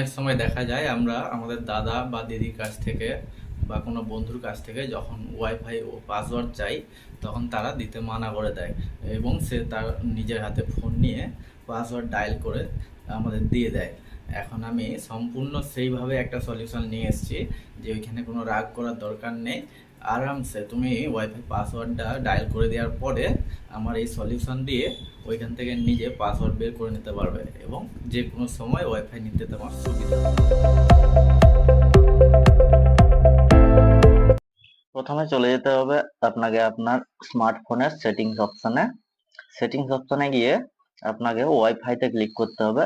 অনেক সময় দেখা যায় আমরা আমাদের দাদা বা দিদির কাছ থেকে বা কোনো বন্ধুর কাছ থেকে যখন ওয়াইফাই ও পাসওয়ার্ড চাই, তখন তারা দিতে মানা করে দেয় এবং সে তার নিজের হাতে ফোন নিয়ে পাসওয়ার্ড ডায়াল করে আমাদের দিয়ে দেয়। এখন আমি সম্পূর্ণ সেইভাবে একটা সলিউশন নিয়ে এসেছি যে ওইখানে কোনো রাগ করার দরকার নেই। আরামসে তুমি ওয়াইফাই পাসওয়ার্ডটা ডায়াল করে দেওয়ার পরে আমার এই সলিউশন দিয়ে ওইখান থেকে নিজে পাসওয়ার্ড বের করে নিতে পারবে এবং যে কোনো সময় ওয়াইফাই নিতে তোমার সুবিধা প্রথমে চলে যেতে হবে আপনাকে আপনার স্মার্টফোনের সেটিংস অপশনে সেটিংস অপশনে গিয়ে আপনাকে ওয়াইফাইতে ক্লিক করতে হবে।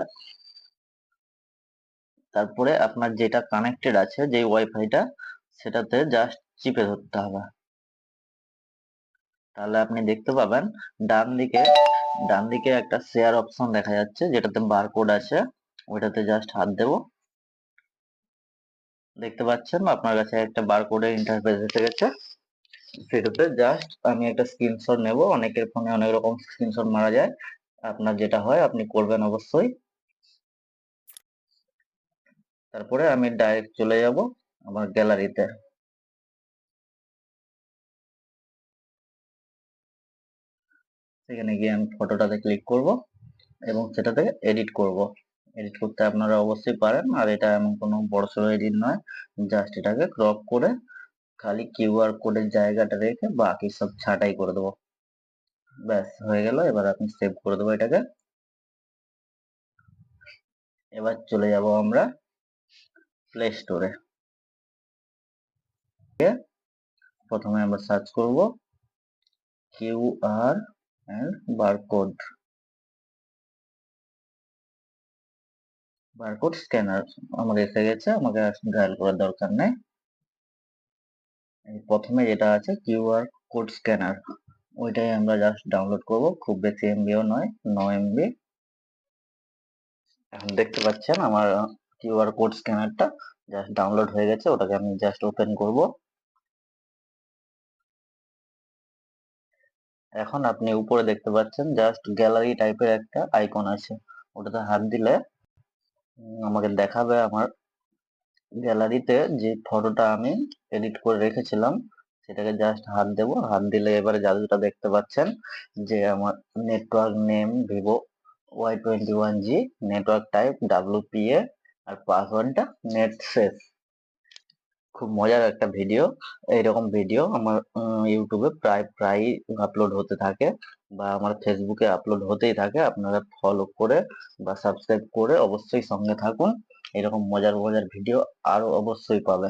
তারপরে আপনার যেটা কানেক্টেড আছে যে ওয়াইফাইটা সেটাতে জাস্ট চিপে ধরতে হবে। তাহলে আপনি দেখতে পাবেন, ডান দিকে ডান দিকে একটা শেয়ার অপশন দেখা যাচ্ছে, যেটাতে বারকোড আছে ওইটাতে জাস্ট হাত দেবো। দেখতে পাচ্ছেন, আপনার কাছে একটা বারকোডের ইন্টারফেস এসে গেছে। সেটাতে জাস্ট আমি একটা স্ক্রিনশট নেব, অনেকের ফোনে অনেক রকম স্ক্রিনশট মারা যায়। আপনার যেটা হয়, আপনি করবেন অবশ্যই। তারপরে আমি ডাইরেক্ট চলে যাব আমার গ্যালারিতে সেখানে গিয়ে আমি ফটোটাতে ক্লিক করব এবং সেটাতে এডিট করব। এডিট করতে আপনারা অবশ্যই পারেন, আর এটা এমন কোনো বড়সড় এডিট নয়। জাস্ট এটাকে ক্রপ করে খালি কিউআর কোডের জায়গাটা রেখে বাকি সব ছাঁটাই করে দেবো। ব্যাস, হয়ে গেল। এবার আপনি সেভ করে দেবো এটাকে। এবার চলে যাব আমরা প্লে স্টোরে প্রথমে আমরা সার্চ করব। QR and barcode barcode scanner আমার এসে গেছে, আমাকে ডায়াল করার দরকার নেই। প্রথমে যেটা আছে কিউআর কোড স্ক্যানার ওইটাই আমরা জাস্ট ডাউনলোড করব, খুব বেশি এমবিও নয় ন এমবি এখন দেখতে পাচ্ছেন আমার কিউআর কোড স্ক্যানারটা জাস্ট ডাউনলোড হয়ে গেছে, ওটাকে আমি জাস্ট ওপেন করব। এখন আপনি উপরে দেখতে পাচ্ছেন জাস্ট গ্যালারি টাইপের একটা আইকন আছে। ওটাতে হাত দিলে আমাকে দেখাবে আমার গ্যালারিতে যে ফটোটা আমি এডিট করে রেখেছিলাম, সেটাকে জাস্ট হাত দেব। হাত দিলে এবারে জাদুটা দেখতে পাচ্ছেন যে আমার network name Vivo Y twenty one G network type WPA আর পাসওয়ার্ডটা নেট শেষ খুব মজার একটা ভিডিও এরকম ভিডিও আমার ইউটিউবে প্রায় প্রায় আপলোড হতে থাকে বা আমার ফেসবুকে আপলোড হতেই থাকে। আপনারা ফলো করে বা সাবস্ক্রাইব করে অবশ্যই সঙ্গে থাকুন। এরকম মজার মজার ভিডিও আরও অবশ্যই পাবে